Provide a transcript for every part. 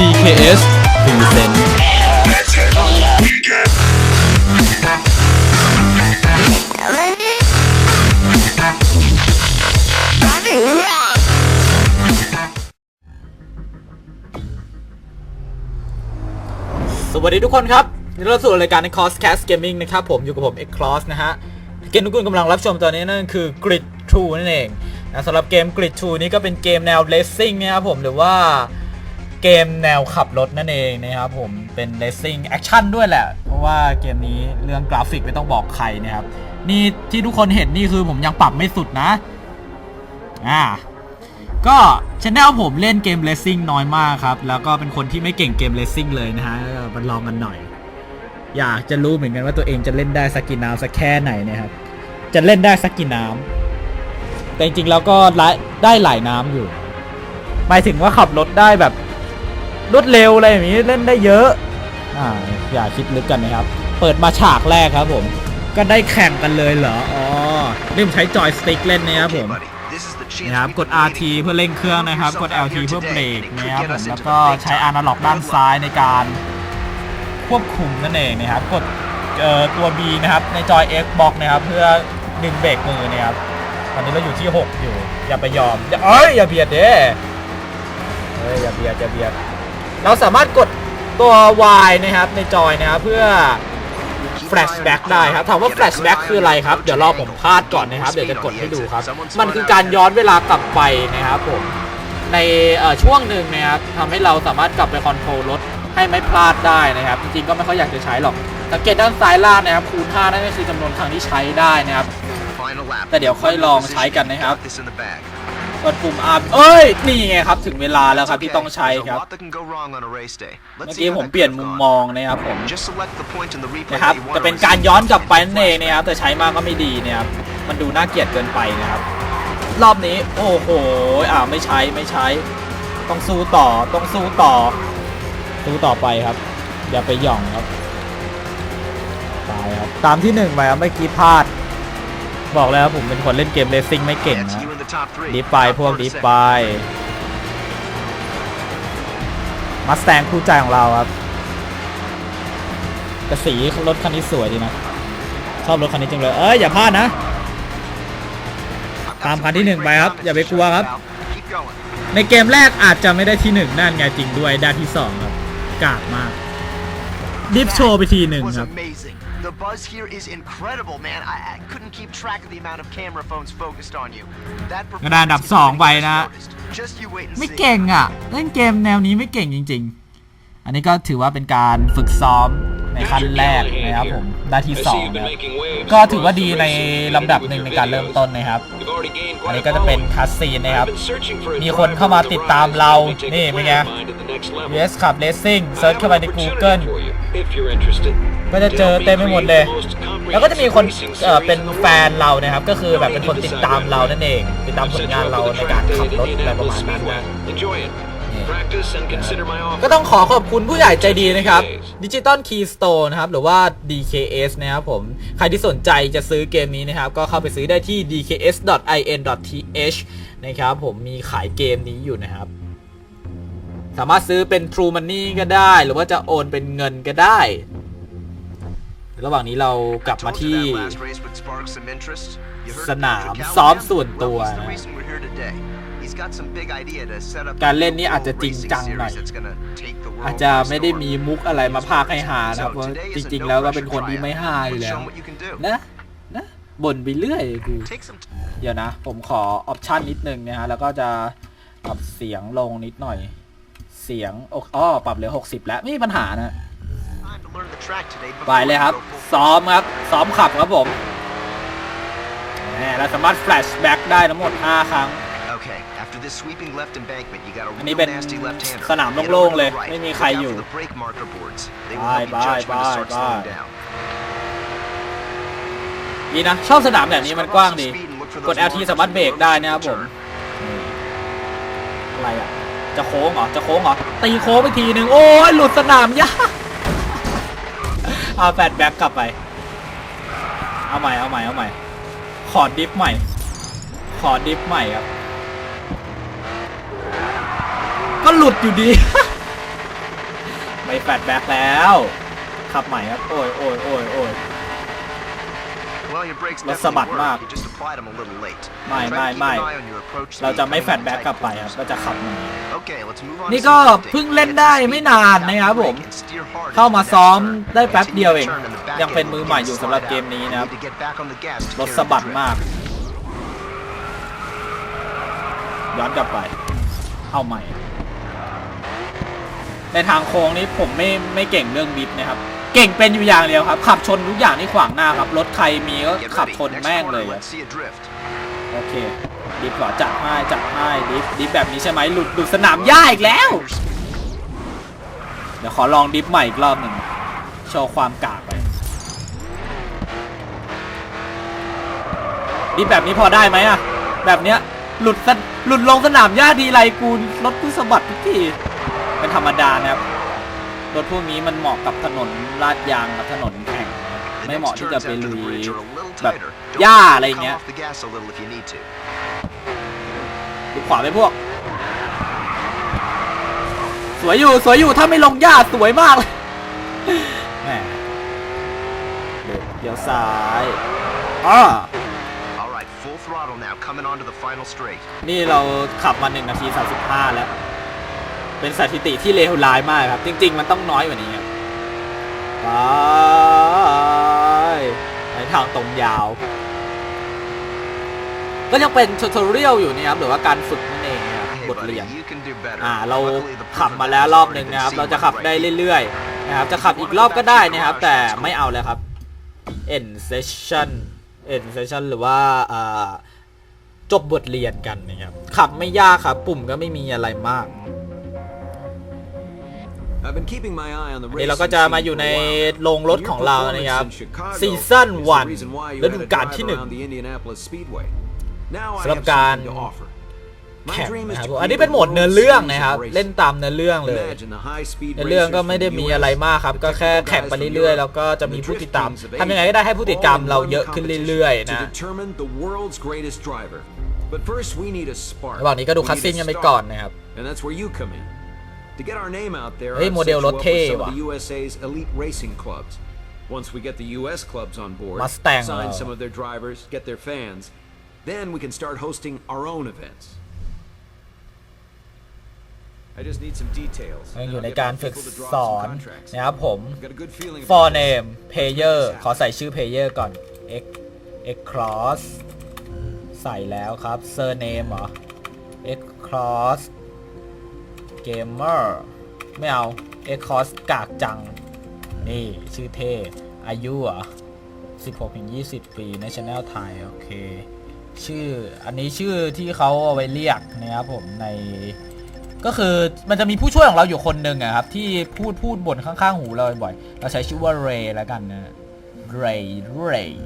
DKS Present สวัสดีทุกคนครับนี่เราสู่รายการใน Coscast Gaming นะครับ ผมอยู่กับผม X Cross นะฮะ เกมที่คุณกำลังรับชมตอนนี้นั่นคือ Grid 2นั่นเองนะสำหรับเกม Grid 2นี้ก็เป็นเกมแนว Racing นะครับผมหรือว่า เกมแนวขับรถนั่นเองนะครับผมเป็น Racing Action ด้วยแหละ เพราะว่าเกมนี้เรื่องกราฟิกไม่ต้องบอกใครนะครับ นี่ที่ทุกคนเห็นนี่คือผมยังปรับไม่สุดนะอ่าก็ชแนลผมเล่นเกมเลสซิ่งน้อยมากครับ แล้วก็เป็นคนที่ไม่เก่งเกมเลสซิ่งเลยนะฮะก็มาลองกันหน่อย อยากจะรู้เหมือนกันว่าตัวเองจะเล่นได้สักกี่น้ำสักแค่ไหนนะครับจะเล่นได้สักกี่น้ำแต่จริงๆแล้วก็ได้หลายน้ำอยู่หมายถึงว่าขับรถได้แบบ รวดเร็วอะไรอย่างนี้เล่นได้เยอะ อ่าอย่าคิดลึกกันนะครับ เปิดมาฉากแรกครับผม ก็ได้แข่งกันเลยเหรอ อ๋อลืมใช้จอยสติ๊กเล่นนะครับผม นะครับกด RT เพื่อเร่งเครื่องนะครับ กด LT เพื่อเบรกนะครับผมแล้วก็ใช้อนาล็อกด้านซ้ายในการควบคุมนั่นเองนะครับ กดเอ่อตัว B นะครับในจอย Xbox นะครับ เพื่อดึงเบรกมือนะครับตอนนี้เราอยู่ที่ 6 อยู่ อย่าไปยอมอย่าเอ้ยอย่าเบียดเด้เฮ้ยอย่าเบียดอย่าเบียด เราสามารถกดตัว Y นะครับในจอยนะครับเพื่อ flashback ได้ครับถามว่า flashback คืออะไรครับเดี๋ยวรอผมพาดก่อนนะครับ เดี๋ยวจะกดให้ดูครับ มันคือการย้อนเวลากลับไปนะครับผมในช่วงหนึ่งนะครับทำให้เราสามารถกลับไปคอนโทรลรถให้ไม่พลาดได้นะครับ จริงๆก็ไม่ค่อยอยากจะใช้หรอกสังเกตด้านซ้ายล่างนะครับคูณ5นั่นก็คือจำนวนครั้งที่ใช้ได้นะครับแต่เดี๋ยวค่อยลองใช้กันนะครับ กดปุ่ม R เอ้ย นี่ไงครับ ถึงเวลาแล้วครับที่ต้องใช้ครับ เมื่อกี้ผมเปลี่ยนมุมมองนะครับผมนะครับ จะเป็นการย้อนกลับไปนั่นเองนะครับ แต่ใช้มากก็ไม่ดีนะครับ มันดูน่าเกลียดเกินไปนะครับ รอบนี้ โอ้โห อ่าไม่ใช้ไม่ใช้ ต้องสู้ต่อ ต้องสู้ต่อ สู้ต่อไปครับ อย่าไปหย่องครับ ตายครับ ตามที่หนึ่งไปครับเมื่อกี้พลาด บอกแล้วผมเป็นคนเล่นเกมเรซซิ่งไม่เก่งนะดีไปพวกดีไปมาสแตงคู่ใจของเราครับแต่สีรถคันนี้สวยดีนะ ชอบรถคันนี้จังเลย เอ้ย อย่าพลาดนะ ตามคันที่หนึ่งไปครับ อย่าไปกลัวครับ ในเกมแรกอาจจะไม่ได้ที่หนึ่งนั่นไงจริงด้วยได้ที่สองครับกากมาก ดิฟโชว์ไปทีหนึ่ง was ครับ amazing. The buzz here is incredible, man. I, I couldn't keep track of the amount of camera phones focused on you. That กระดานอันดับสองไปนะ Just you wait and ไม่ see. เก่งอะ เล่นเกมแนวนี้ไม่เก่งจริง ๆ อันนี้ก็ถือว่าเป็นการฝึกซ้อมในขั้นแรก นะครับผมได้ที่สองนะครับก็ถือว่าดีในลำดับหนึ่งในการเริ่มต้นนะครับ อันนี้ก็จะเป็นคัสซีนนะครับ มีคนเข้ามาติดตามเรา นี่เป็นไง US Cup Racing เซิร์ชเข้าไปใน Google ก็จะเจอเต็มไปหมดเลย แล้วก็จะมีคนเอ่อเป็นแฟนเรานะครับ ก็คือแบบเป็นคนติดตามเรานั่นเอง ติดตามผลงานเราในการขับรถอะไรประมาณนั้นนะ ก็ต้องขอขอบคุณผู้ใหญ่ใจดีนะครับ Digital Key Store นะครับ หรือว่า DKS นะครับผม ใครที่สนใจจะซื้อเกมนี้นะครับ ก็เข้าไปซื้อได้ที่ dks.in.th นะครับผมมีขายเกมนี้อยู่นะครับ สามารถซื้อเป็น True Money ก็ได้ หรือว่าจะโอนเป็นเงินก็ได้ ระหว่างนี้เรากลับมา Told ที่ you that last race would spark some interest. You heard ส of นาม Patrick ซ้อม Callahan? ส่วนตัว Well, he's the นะ reason we're here today. He's got some big idea to set up การ a เล่นนี่ real อาจจะ world จริง racing จังหน่อย series that's gonna take the world อาจจะ by ไม่ได้ storm. มีมุกอะไรมาพากให้หานะครับเพราะจริง ๆ แล้วก็เป็นคนที่ไม่ห้าอยู่แล้ว Show 'em what you can do. นะนะบ่นไปเรื่อยกู Take some เดี๋ยวนะ ผมขอออปชันนิดนึงนะฮะแล้วก็จะปรับเสียงลงนิดหน่อย เสียงอ๋อปรับเหลือ 60 แล้วไม่มีปัญหานะ time to learn the track today ไป before เลย you ครับ go full ซ้อมครับ ซ้อมขับครับผมแหมเราสามารถแฟลชแบ็กได้ทั้งหมด 5 ครั้ง Okay, after this sweeping left embankment, you got a อันนี้ real เป็น nasty left-hander. สนาม Get โล่ง over ๆเลย to the right. ไม่มีใคร Look out อยู่ for the brake marker boards. They will Bye, help you judge when to bye, start bye, slowing bye. down. ดีนะ ชอบสนามแบบนี้มันกว้างดี Scrub up some speed and look for กด those LT markers สามารถ in เบร the ก road ได้ as you นะครับผม turn. อะไรอะ จะโค้งเหรอ จะโค้งเหรอ ตีโค้งไปทีนึงโอ้ยหลุดสนามยากเอาแฟดแบ็กกลับไป เอาใหม่ เอาใหม่ เอาใหม่ ขอดิฟใหม่ ขอดิฟใหม่ครับ ก็หลุดอยู่ดีแฟลชแบ็กแล้ว ขับใหม่ครับ โอ้ยโอ้ยโอ้ยโอ้ย Well, your brakes รถสะบัด definitely มาก work. You just applied them a little late. ไม่ Try to ไม่ keep ไม่ an eye on your approach เรา speed จะไม่ coming แฟลช in แบ็ก tight กลับไปครับ corners. เราจะขับใหม่ Okay, let's move on นี่ to ก็ some updates. เพิ่งเล่นได้ไม่นานนะครับผม And steer hard เข้ามา into the ซ้อม next turn. ได้แป๊บเดียวเอง Continue to turn in the back ยังเป็น end มือ and ใหม่อยู่ slide สำหรับ out. เกมนี้นะครับ You need to get back on the gas to รถ carry สะบัด the drift. มาก ย้อนกลับไปเอาใหม่ ในทางโค้งนี้ผมไม่ไม่เก่งเรื่องดิฟนะครับ เก่งเป็นอยู่อย่างเดียวครับ ขับชนทุกอย่างที่ขวางหน้าครับ รถใครมีก็ขับชนแม่งเลย โอเคดิฟหรอจัดให้จัดให้ดิฟดิฟแบบนี้ใช่ไหมหลุดหลุดสนามหญ้าอีกแล้ว เดี๋ยวขอลองดิฟใหม่อีกรอบหนึ่งโชว์ความกากไปดิฟแบบนี้พอได้ไหมอะแบบเนี้ยหลุดหลุดลงสนามหญ้าทีไรกูรถกูสะบัดทุกที เป็นธรรมดานะครับรถพวกนี้มันเหมาะกับถนนลาดยางกับถนนแข่ง The ไม่ next เหมาะที่จะ turns ไป after ลุ the ย bridge are a little แบบ tighter. หญ้า Don't อะไร come เงี้ย off the gas a little if you need to. ดูขวาไปพวก สวยอยู่สวยอยู่ถ้าไม่ลงหญ้าสวยมากเลยแหมเดี๋ยวซ้ายอ้อ All right, full throttle now, coming onto the final straight. นี่เราขับมา1นาที 35 แล้ว เป็นสถิติที่เลวร้ายมากครับ จริง ๆ มันต้องน้อยกว่านี้ครับไปในทางตรงยาว ก็ยังเป็นท u ท o เรียลอยู่นี่ครับหรือว่าการฝึกนั่นเองนะครับ Hey, บท buddy, เรียน you can do better. อ่าเรา Luckily, the ขับ proven มาแล้ว has รอบห already นึ่ง been นะครับ seen เราจะ with ขับ brake ได้ heat. เรื่อยๆนะครับ จะขับอีกรอบก็ได้นะครับ แต่ไม่เอาเลยครับ end session end session หรือว่าอ่าจบบทเรียนกันนะครับ ขับไม่ยากครับ ปุ่มก็ไม่มีอะไรมาก นี่ racing เราก็จะมาอยู่ scene ใน for a while. โรงรถ Your ของเรา performance นะครับ in Chicago ซีซั่น is the วัน reason why you ฤ had ดู to กาล drive ที่หนึ่ง around the Indianapolis Speedway. Now I สำหรับ have การ something to offer. My แข่ง dream is นะครับ to ผมอันนี้ create เป็น a โหมด World เนื้อเรื่อง Series นะครับ of racing. เล่นตามเนื้อเรื่องเลย Imagine the high-speed ในเรื่อง racers ก็ไม่ได้ from the มีอะไร US, มากครับ the ก็แค่ technical แข่ง guys ไป from เรื่อยๆ Europe, แล้วก็จะ and มี the ผู้ drift ติดตาม teams of ทำยังไง Asia, ก็ได้ให้ผู้ติดตาม all in เรา one เยอะขึ้น competition เรื่อยๆ to นะ determine the world's greatest driver. But first we need a spark. ระหว่างนี้ก็ดู We คัส need ซิ่ a งกันไป start. ก่อนนะครับ To get our name out there, เฮ้ย I've โมเดล set you ร up ถ with เท่ some ว่ะ of the USA's elite racing clubs. Once we get the US clubs on board, Mustang sign เรา some of their drivers, get their fans, then we can start hosting our own events. I just need some details. ยัง and อยู่ I'll ใน get การ my ฝึก people to draw ส up อ some น contracts. นะครับผม I've got a good feeling about for this. name player Let's make this ขอใส่ชื่อ player ก่อน x x cross ใส่แล้วครับ surname เหรอ x cross Gamer ไม่เอา x cross กากจัง นี่ ชื่อเท่อายุเหรอ16ถึง20 ปี national ไทยโอเค ชื่ออันนี้ชื่อที่เขาเอาไว้เรียกนะครับผมใน ก็คือมันจะมีผู้ช่วยของเราอยู่คนหนึ่งอะครับ ที่พูดพูดบ่นข้างๆ หูเราบ่อย เราใช้ชื่อว่าเรย์แล้วกันนะ เรย์เรย์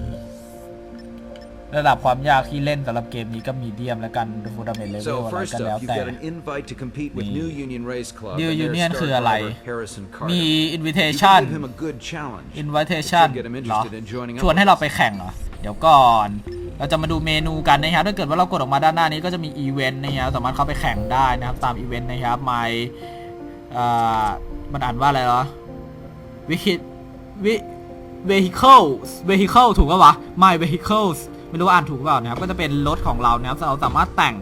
ระดับความยากที่เล่นสำหรับเกมนี้ก็มีเดียมแล้วกันฟูดาเมนเลเวล So อะไร first ก็แล้ว up, you've แต่ got an invite to compete with Ni- New Union Race Club. New and their Union star คืออะไร driver, Harrison Carter. มี You could invitation give him a good challenge. invitation It should get him เหรอ interested in joining ชวน up ให้ with เรา us. ไปแข่งเหรอ เดี๋ยวก่อน เราจะมาดูเมนูกันนะครับถ้าเกิดว่าเรากดออกมาด้านหน้านี้ก็จะมีอีเวนต์นะครับสามารถเข้าไปแข่งได้นะครับ ตามอีเวนต์นะครับ my อ่ามันอ่านว่าอะไรเหรอวิคิวิ vehicles vehicle ถูกปะวะ my vehicles ไม่รู้ว่าอ่านถูกเปล่านะครับก็จะเป็นรถของเรานะครับเราสามารถแต่ง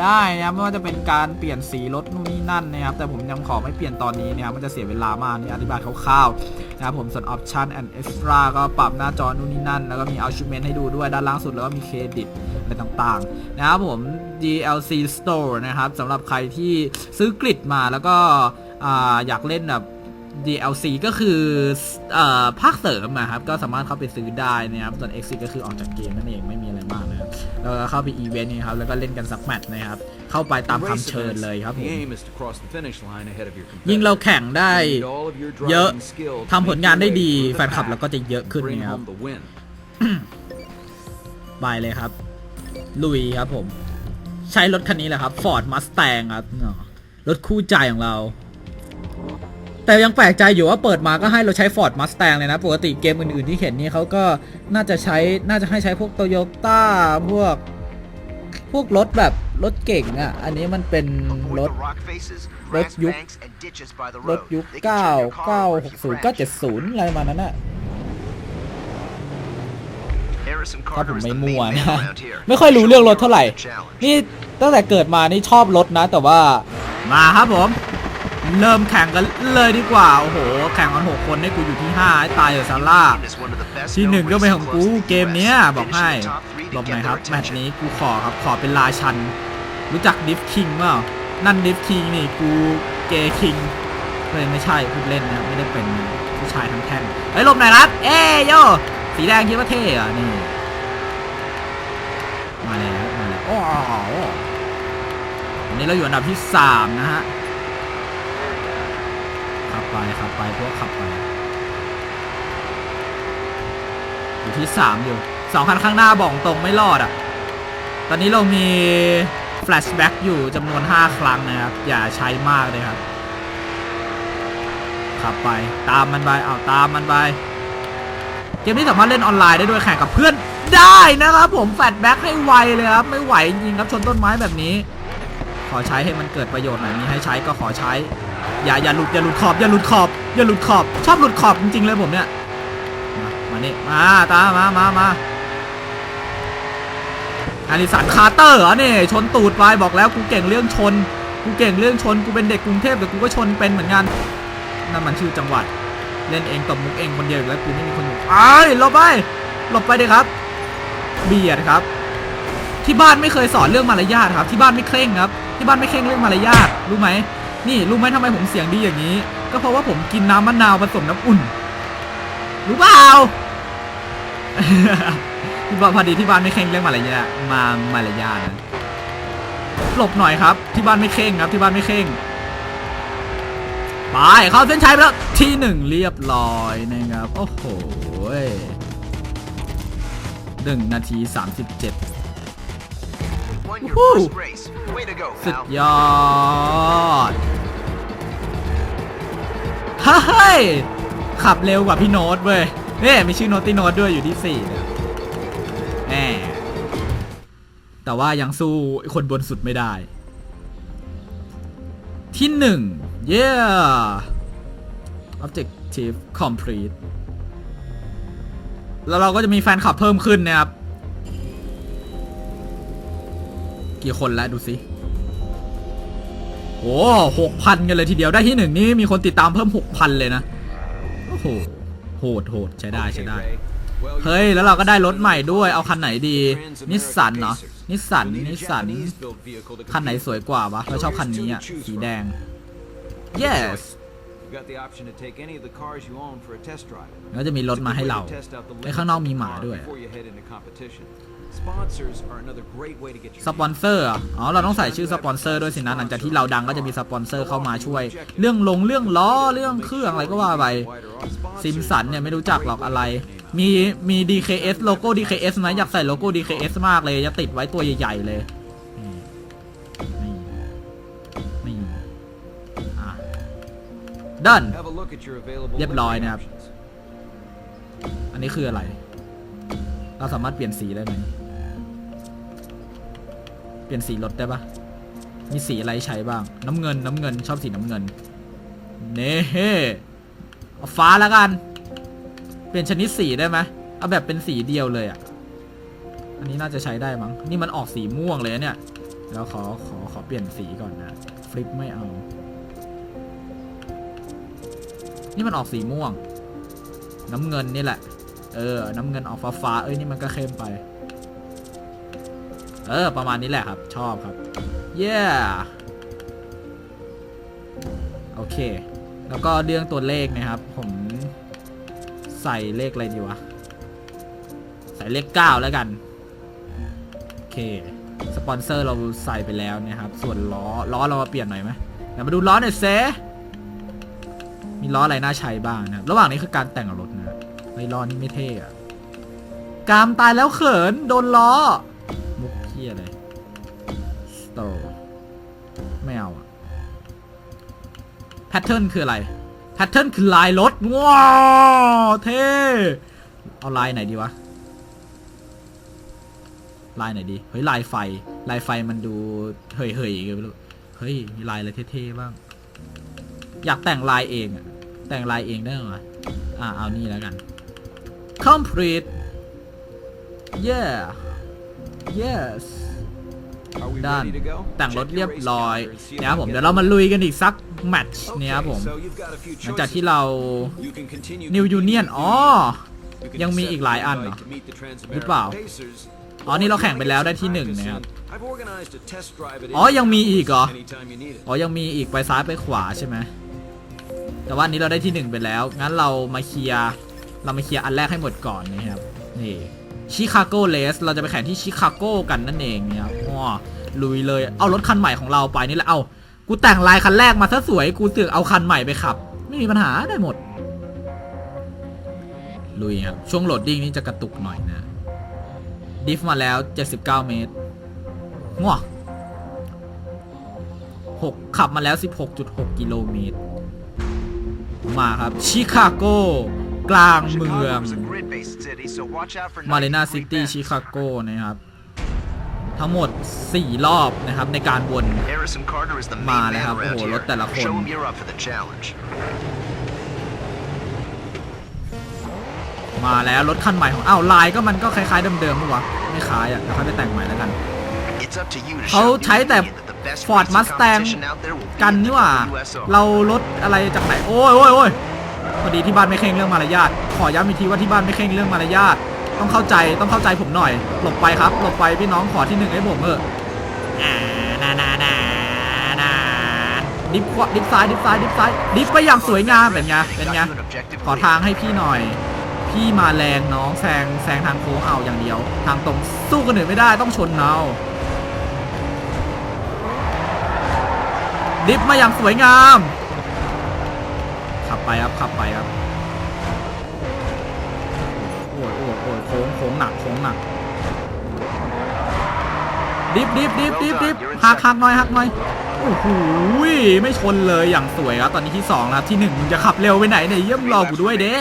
ได้นะครับไม่ว่าจะเป็นการเปลี่ยนสีรถนู่นนี่นั่นนะครับ แต่ผมยังขอไม่เปลี่ยนตอนนี้นะครับมันจะเสียเวลามากนี่อธิบายคร่าวๆนะครับผมส่วน option and extra ก็ปรับหน้าจอนู่นนี่นั่น แล้วก็มี achievement ให้ดูด้วยด้านล่างสุดแล้วก็มีเครดิตอะไรต่างๆ นะครับผม DLC Store นะครับสำหรับใครที่ซื้อกริดมาแล้วก็ออยากเล่นแบบ DLC ก็คือเอ่อภาคเสริมนะครับ ก็สามารถเข้าไปซื้อได้นะครับ ส่วน X ก็คือออกจากเกมนั่นเองไม่ แล้วก็เข้าไปอีเวนต์นี่ครับแล้วก็เล่นกันสักแมตช์นะครับเข้าไปตาม In race คำเชิญ events, เลยครับผ The ม aim is to cross the finish line ahead of your ยิ่งเรา competitors. แข่งได้ You need all of your เยอะ driving skill to ทำผล make งาน your ได้ way ดี through the แฟนคลับ pack เราก็จะเยอะขึ้น Bring นะครับ home the win. ไปเลยครับ ลุยครับผม ใช้รถคันนี้แหละครับ Ford Mustang ครับเนาะรถคู่ใจของเรา แต่ยังแปลกใจอยู่ว่าเปิดมาก็ให้เราใช้ Ford Mustang เลยนะ ปกติเกมอื่นๆที่เห็นนี่เขาก็น่าจะใช้น่าจะให้ใช้พวก Toyota พวก พวกรถแบบรถเก่งอะ อันนี้มันเป็นรถรถยุครถยุค 9 960 970 อะไรมานั้นอะถ้าผมไม่มั่วนะ ไม่ค่อยรู้เรื่องรถเท่าไหร่ นี่ตั้งแต่เกิดมานี่ชอบรถนะ แต่ว่า มาครับผม เริ่มแข่งกันเลยดีกว่า โอ้โห แข่งกัน 6 คนให้กูอยู่ที่5ให้ตายเถอะซาร่าที่หนึ่งก็เป็นของกูเกมเนี้ยบอกให้หลบหน่อยครับ แมตช์นี้กูขอครับขอเป็นราชัน รู้จักดิฟคิงเปล่านั่นดิฟคิงนี่กูเกย์คิงเลยไม่ใช่พูดเล่นนะไม่ได้เป็นผู้ชายทั้งแท่งเฮ้ลบหน่อยครับเอ้ยโยสีแดงคิดว่าเท่อะนี่มาแล้วมาแล้วโอ้โหวันนี้เราอยู่อันดับที่ 3 นะฮะ ขับไปขับไปพวกขับไปอยู่ที่3อยู่สองคันข้างหน้าบอกตรงไม่รอดอะ ตอนนี้เรามีแฟลชแบ็กอยู่จำนวน 5 ครั้งนะครับ อย่าใช้มากเลยครับ ขับไปตามมันไปเอาตามมันไป เกมนี้สามารถเล่นออนไลน์ได้ด้วยแข่งกับเพื่อนได้นะครับผมแฟลชแบ็กให้ไวเลยครับ ไม่ไหวจริงครับชนต้นไม้แบบนี้ ขอใช้ให้มันเกิดประโยชน์หน่อยมีให้ใช้ก็ขอใช้ อย่าอย่าหลุดอย่าหลุดขอบอย่าหลุดขอบอย่าหลุดขอบ ชอบหลุดขอบจริงๆเลยผมเนี่ย มามานี่มาตามามามาอาริสันคาร์เตอร์เหรอเนี่ยชนตูดไปบอกแล้วกูเก่งเรื่องชน กูเก่งเรื่องชนกูเป็นเด็กกรุงเทพแต่กูก็ชนเป็นเหมือนกันนั่นมันชื่อจังหวัด เล่นเองตบมุกเองคนเดียวอีกแล้วกูไม่มีคนอยู่ไอ้หลบไปหลบไปเลยครับ เบียดครับ ที่บ้านไม่เคยสอนเรื่องมารยาทครับ ที่บ้านไม่เคร่งครับ ที่บ้านไม่เคร่งเรื่องมารยาทรู้ไหม นี่รู้ไหมทำไมผมเสียงดีอย่างนี้ ก็เพราะว่าผมกินน้ำมะนาวผสมน้ำอุ่น รู้เปล่าที่บ้านพอดีที่บ้านไม่เค่งเรื่องมารยาทมามารยาทนะหลบหน่อยครับ ที่บ้านไม่เค่งครับที่บ้านไม่เค่งไปเข้าเส้นชัยไปแล้วที่หนึ่งเรียบร้อยนะครับ โอ้โหหนึ่งนาทีสามสิบเจ็ด สุด pal. ยอดเฮ้ยขับเร็วกว่าพี่โน้ตเว้ยเนี่ยมีชื่อโน้ตตี้โน้ตด้วยอยู่ที่สี่เนี่ยแหมแต่ว่ายังสู้ไอ้คนบนสุดไม่ได้ ที่หนึ่ง yeah objective complete แล้วเราก็จะมีแฟนคลับเพิ่มขึ้นนะครับ กี่คนแล้วดูสิโอ้หกพันกันเลยทีเดียวได้ที่หนึ่งนี่มีคนติดตามเพิ่มหกพันเลยนะ โอ้โห โหดโหดใช้ได้ใช้ได้ เฮ้ย แล้วเราก็ได้รถใหม่ด้วย เอาคันไหนดี นิสสันเนาะนิสสัน นิสสัน คันไหนสวยกว่าวะ เราชอบคันนี้อะ สีแดง yes You got the option to take any of the cars you own for a test drive. แล้วจะมีรถมาให้เราในข้างนอกมีหมาด้วย Before you head into competition. Sponsors are another great way to get your สปอนเซอร์เหรออ๋อ เราต้องใส่ชื่อสปอนเซอร์ด้วยสินะ หลังจากที่เราดังก็จะมีสปอนเซอร์เข้ามาช่วย เรื่องลงเรื่องล้อเรื่องเครื่องอะไรก็ว่าไป ซิมสันเนี่ยไม่รู้จักหรอกอะไร มีมี DKS โลโก้ DKS ไหมอยากใส่โลโก้ DKS มากเลย จะติดไว้ตัวใหญ่ ๆ เลยนี่นี่นี่อะดัน Have a look at your available เรียบร้อย livery นะครับ options. อันนี้คืออะไร เราสามารถเปลี่ยนสีได้ไหม เปลี่ยนสีรถได้ปะมีสีอะไรใช้บ้าง น้ำเงินน้ำเงินชอบสีน้ำเงิน เน่เอาฟ้าแล้วกัน เปลี่ยนชนิดสีได้ไหมเอาแบบเป็นสีเดียวเลยอะ อันนี้น่าจะใช้ได้มั้ง นี่มันออกสีม่วงเลยเนี่ยแล้วขอขอขอเปลี่ยนสีก่อนนะ ฟลิปไม่เอา นี่มันออกสีม่วง น้ำเงินนี่แหละ เออ น้ำเงินออกฟ้าฟ้า เอ้ยนี่มันก็เข้มไป เออ ประมาณนี้แหละครับ ชอบครับ เย้โอเค แล้วก็เรื่องตัวเลขนะครับ ผมใส่เลขอะไรดีวะ ใส่เลข 9 แล้วกัน โอเค สปอนเซอร์เราใส่ไปแล้วนะครับ ส่วนล้อ ล้อเรามาเปลี่ยนหน่อยไหมเดี๋ยวมาดูล้อหน่อยเซมีล้ออะไรน่าใช้บ้างนะ ระหว่างนี้คือการแต่งรถนะไอ้ล้อนี่ไม่เท่อะกามตายแล้วเขิน โดนล้อ มุกเพี้ยเลยสโตไม่เอาอะแพทเทิร์นคืออะไรแพทเทิร์นคือลายรถ ว้าวเท่ เอาลายไหนดีวะ ลายไหนดี เฮ้ย ลายไฟ ลายไฟมันดูเฮยๆกันไปเลยเฮ้ย มีลายอะไรเท่ๆบ้าง อยากแต่งลายเองอะแต่งลายเองได้ไหมอ่าเอานี่แล้วกัน complete yeah yes Are we ด้าน ready to go? แต่งรถ Check your เรียบ race ร้อย calendar and see if เนี่ยครับ we ผม can เดี๋ยว get เรามาลุยกันอีกสักแมตช์ Okay, เนี่ยครับผม so you've got a few หลังจาก choices. ที่เรา You can continue New competing Union with อ๋อ You can ยังมี accept อีกหลาย the อัน invite เหรอ to meet the Transamerican หรือเปล่า Pacers, อ๋อ นี่เรา or แข่ง you ไป wanna แล้ว get ได้ some ที่หนึ่ง practice นะครับ in. I've organized a test drive at อ๋อ ยังมีอีกเหรอ anytime you need it. อ๋อ ยังมีอีกไปซ้ายไปขวาใช่ไหมแต่ว่าอันนี้เราได้ที่หนึ่งไปแล้ว งั้นเรามาเคลียร์เรามาเคลียร์อันแรกให้หมดก่อนนะครับ นี่ ชิคาโกเลสเราจะไปแข่งที่ชิคาโกกันนั่นเองเนะครับอ๋อลุยเลยเอารถคันใหม่ของเราไปนี่แหละเอากูแต่งลายคันแรกมาซะสวยกูเสือกเอาคันใหม่ไปขับ ไม่มีปัญหาได้หมด ลุยครับช่วงโหลดดิ้งนี่จะกระตุกหน่อยนะ ดิฟมาแล้ว 79 เมตรง้อหกขับมาแล้ว 16.6 กิโลเมตร มาครับ ชิคาโก กลางเมือง Chicago is a grid-based city, so watch out for มาเรนา93ซิตี้ bends. ชิคาโกนะครับ ทั้งหมด 4 รอบนะครับในการวน Harrison Carter is the main มา man เลยครับ around โอ้โห here. รถแต่ละคน Show him you're up for the challenge. มาแล้วรถคันใหม่ของอ้าวลายก็มันก็คล้าย ๆเดิมๆปะวะไม่คล้ายอะเดี๋ยวค่อยไปแต่งใหม่แล้วกัน It's up to you to เขา show ใช้ New แต่ Union that the best Ford racing Mustang competition out there will be กัน in the นี่หว่า WSO. เรารถอะไรจากไหน โอ้ยโอ้ยโอ้ย พอดีที่บ้านไม่เคร่งเรื่องมารยาทขอย้ำอีกทีว่าที่บ้านไม่เคร่งเรื่องมารยาทต้องเข้าใจต้องเข้าใจผมหน่อย หลบไปครับ หลบไปพี่น้องขอที่หนึ่งให้ผมเถอะอ่านานานานาดิฟขวาดิฟซ้ายดิฟซ้ายดิฟซ้ายดิฟไปอย่างสวยงามเป็นไงเป็นไง Got you an objective ขอ lead. ทางให้พี่หน่อย พี่มาแรงน้องแซงแซงทางโค้งเอาอย่างเดียว ทางตรงสู้คนอื่นไม่ได้ต้องชนเอาดิฟมาอย่างสวยงามขับ ไปครับขับไปครับโอ้ยโอ้ยโอ้ยโค้งโค้งหนักโค้งหนักดิฟดิฟดิฟดิฟดิฟหักหักหน่อยหักหน่อยโอ้โหไม่ชนเลยอย่างสวยครับตอนนี้ที่สองแล้วที่หนึ่งมึงจะขับเร็วไปไหนเนี่ยเยี่ยมรอกูด้วยเด้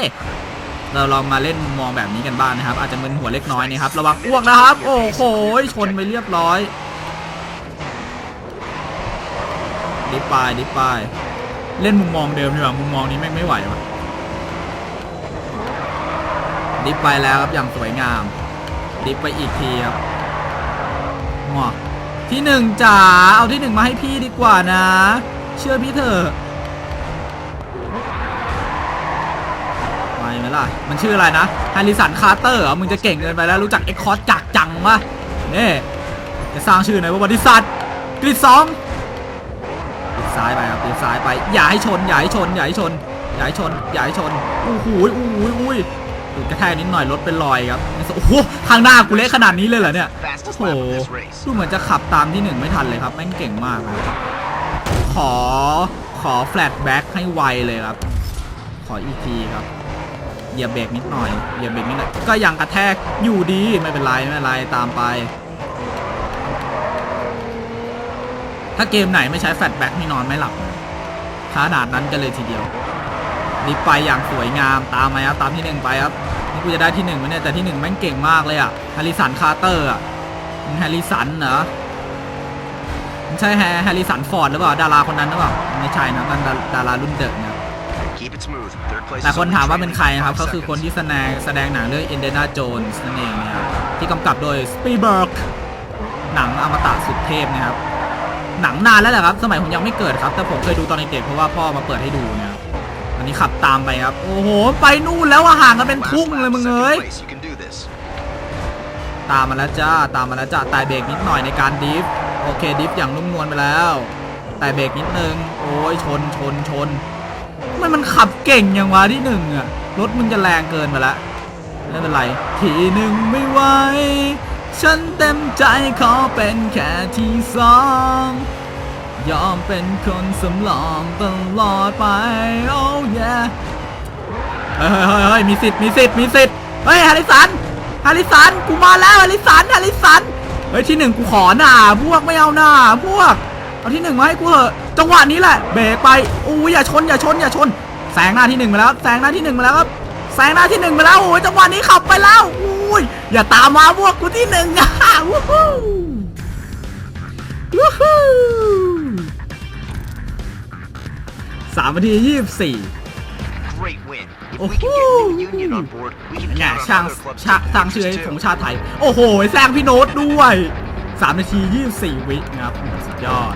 เราลองมาเล่นมุมมองแบบนี้กันบ้างนะครับ อาจจะมึนหัวเล็กน้อยนะครับ ระวังอ้วกนะครับ โอ้โหชนไปเรียบร้อยดิฟไปดิฟไป เล่นมุมมองเดิมดีกว่ามุมมองนี้แม่งไม่ไหววะดิฟไปแล้วครับอย่างสวยงาม ดิฟไปอีกทีครับงอที่หนึ่งจ๋าเอาที่หนึ่งมาให้พี่ดีกว่านะ เชื่อพี่เถอะไม่ไหมล่ะ มันชื่ออะไรนะแฮร์ริสันคาร์เตอร์เหรอมึงจะเก่งเกินไปแล้วรู้จักเอ็กคอร์จักจังวะนี่จะสร้างชื่อไหนว่าบริษัทกรีดสอง ตีซ้ายไปครับตี ซ้ายไปอย่าให้ชนอย่าให้ชนอย่าให้ชนอย่าให้ชนอย่าให้ชนอู้หูยอู้หูยอุ้ยดูกระแทกนิดหน่อยรถเป็นรอยครับโอ้โหข้างหน้ากูเละขนาดนี้เลยเหรอเนี่ยโอ้โหดูเหมือนจะขับตามที่หนึ่งไม่ทันเลยครับแม่งเก่งมากเลยขอขอแฟลตแบ็กให้ไวเลยครับ ขออีกทีครับเหยียบเบรกนิดหน่อยเหยียบเบรกนิดหน่อยก็ยังกระแทกอยู่ดีไม่เป็นไรไม่เป็นไรตามไป ถ้าเกมไหนไม่ใช้แฟลชแบ็กนี่นอนไม่หลับ นะขนาดนั้นกันเลยทีเดียวรีบไปอย่างสวยงามตามมาครับตามที่หนึ่งไปครับนี่กูจะได้ที่หนึ่งไหมเนี่ยแต่ที่หนึ่งแม่งเก่งมากเลยอะแฮร์ริสันคาร์เตอร์อะมึงแฮร์ริสันเหรอมันใช่แฮร์แฮร์ริสันฟอร์ดหรือเปล่าดาราคนนั้นหรือเปล่าไม่ใช่นะนั่นดาดารารุ่นเด็กนะครับ Keep it smooth. Third place แต่ is คน only ถามว่า trailing เป็นใครนะครับ five ก็คือคน seconds. ที่แสดงแสดงหนังเรื่อง Indiana Jones นั่นเองนะครับที่กำกับโดย Spielberg หนังอมตะสุดเทพนะครับ หนังนานแล้วแหละครับ สมัยผมยังไม่เกิดครับ แต่ผมเคยดูตอนเด็กๆเพราะว่าพ่อมาเปิดให้ดูเนี่ยอันนี้ขับตามไปครับ โอ้โห ไปนู่นแล้วอะห่างกันเป็นทุ่งเลยมึงเอ้ยตามมาแล้วจ้า ตามมาแล้วจ้าแต่เบรกนิดหน่อยในการดิฟ โอเคดิฟอย่างนุ่มนวลไปแล้วแต่เบรกนิดนึง โอ้ยชนชนชนทำไมมันขับเก่งอย่างวะที่หนึ่งอะรถมึงจะแรงเกินไปละไม่เป็นไร ทีหนึ่งไม่ไหว ฉันเต็มใจขอเป็นแค่ที่สองยอมเป็นคนสำรองตลอดไป โอ้ยเฮ้ยเฮ้ยเฮ้ยมีสิทธิ์มีสิทธิ์มีสิทธิ์เฮ้ยฮาริสันฮาริสันกูมาแล้วฮาริสันฮาริสันเฮ้ยที่หนึ่งกูขอหน่าพวกไม่เอาหน่าพวกเอาที่หนึ่งมาให้กูเถอะจังหวะนี้แหละเบรกไปอู้ยอย่าชนอย่าชนอย่าชนแซงหน้าที่หนึ่งมาแล้วแซงหน้าที่หนึ่งมาแล้วครับแซงหน้าที่หนึ่งมาแล้วโอ้ยจังหวะนี้ขับไปแล้วอุ้ ยอย่าตามมาพวกกูที่หนึ่งอะวู้ฮู้วู้ฮู้สามนาทียี่สิบสี่ Great win. If Oh, we can get New woo. Union on board, we can เนี่ย count ช่าง on other clubs ชา taking สร้างชื่อให้ interest ของ too. ชาติไทย โอ้โหแซงพี่โน้ตด้วยสามนาทียี่สิบสี่วินะครับโอ้โหสุดยอด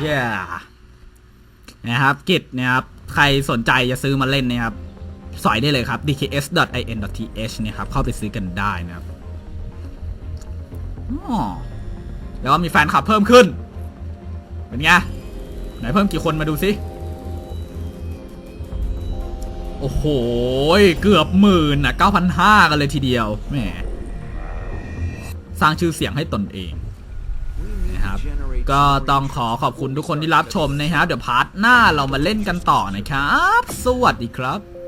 เย้ นะครับกิจนะครับ ใครสนใจจะซื้อมาเล่นนะครับ สอยได้เลยครับ dks.in.th เนี่ยครับ เข้าไปซื้อกันได้นะครับอ๋อแล้วมีแฟนคลับเพิ่มขึ้น เป็นไง ไหนเพิ่มกี่คนมาดูสิโอ้โห เกือบหมื่นอะ9,500 กันเลยทีเดียว แหม สร้างชื่อเสียงให้ตนเองนะครับ ก็ต้องขอขอบคุณทุกคนที่รับชมนะครับ เดี๋ยวพาร์ทหน้าเรามาเล่นกันต่อนะครับ สวัสดีครับ